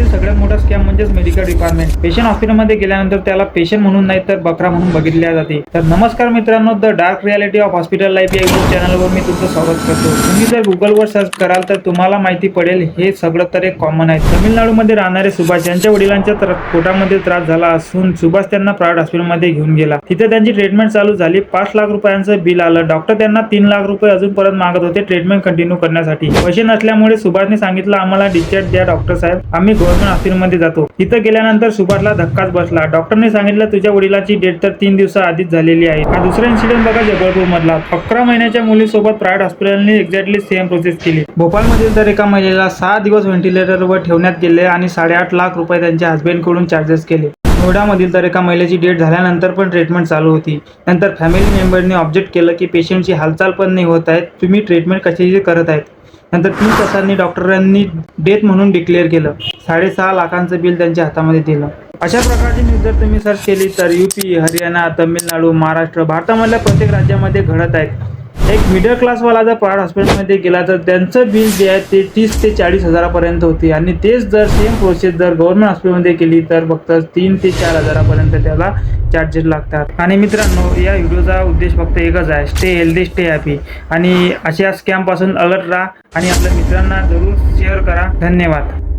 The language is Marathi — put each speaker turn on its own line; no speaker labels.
भारतामधील सगळ्यात मोठा स्कॅम म्हणजेच मेडिकल डिपार्टमेंट पेशंट हॉस्पिटलमध्ये गेल्यानंतर त्याला पेशंट म्हणून नाही तर बकरा म्हणून बघितल्या जाते. तर नमस्कार मित्रांनो the dark reality of hospital life या युट्यूब चॅनलवर मी तुमचं स्वागत करतो. तुम्ही जर गुगलवर सर्च कराल तर तुम्हाला माहिती पडेल हे सगळं तर एक कॉमन आहे. तमिळनाडूमध्ये राहणारे सुभाष यांच्या वडिलांच्या तर पोटामध्ये त्रास झाला असून सुभाष त्यांना प्रायव्हेट हॉस्पिटलमध्ये घेऊन गेला. तिथे त्यांची ट्रीटमेंट चालू झाली. पाच लाख रुपयांचं बिल आलं. डॉक्टर त्यांना तीन लाख रुपये अजून परत मागत होते ट्रीटमेंट कंटिन्यू करण्यासाठी. पैसे नसल्यामुळे सुभाषने सांगितलं आम्हाला डिस्चार्ज द्या डॉक्टर साहेब. आम्ही वरून हॉस्पिटलमध्ये जातो. तिथं गेल्यानंतर सुभाषला धक्काच बसला. डॉक्टरने सांगितलं तुझ्या वडिलाची डेट तर तीन दिवसा आधीच झालेली आहे. हा दुसरा इन्सिडेंट बघा जबलपूर मधला अकरा महिन्याच्या मुलीसोबत प्रायव्हेट हॉस्पिटलने एक्झॅक्टली सेम प्रोसेस केली. भोपाळमधील तर एका महिलेला सहा दिवस व्हेंटिलेटरवर ठेवण्यात गेले आणि साडेआठ लाख रुपये त्यांच्या हस्बंडकडून चार्जेस केले. नोएडामधील तर एका महिलेची डेट झाल्यानंतर पण ट्रीटमेंट चालू होती. नंतर फॅमिली मेंबरने ऑब्जेक्ट केलं की पेशंटची हालचाल पण नाही होत आहेत तुम्ही ट्रीटमेंट कशाची करत आहेत? नंतर तीन तासांनी डॉक्टरांनी डेथ म्हणून डिक्लेअर केलं. साडेसहा लाखांचं बिल त्यांच्या हातामध्ये दिलं. अशा प्रकारची न्यूज जर तुम्ही सर्च केली तर यू पी हरियाणा तमिळनाडू महाराष्ट्र भारतामधल्या प्रत्येक राज्यामध्ये घडत आहेत. एक मिडल क्लासवाला जर प्रायव्हेट हॉस्पिटलमध्ये गेला तर त्यांचं बिल जे आहे ते तीस ते चाळीस हजारापर्यंत होते. आणि तेच जर सेम प्रोसेस जर गव्हर्नमेंट हॉस्पिटलमध्ये केली तर फक्त तीन ते चार हजारापर्यंत त्याला चार्जेस लागतात. आणि मित्रांनो या व्हिडिओचा उद्देश फक्त एकच आहे. स्टे हेल्दी स्टे हॅपी आणि अशा स्कॅमपासून अलर्ट राहा. आणि आपल्या मित्रांना जरूर शेअर करा. धन्यवाद.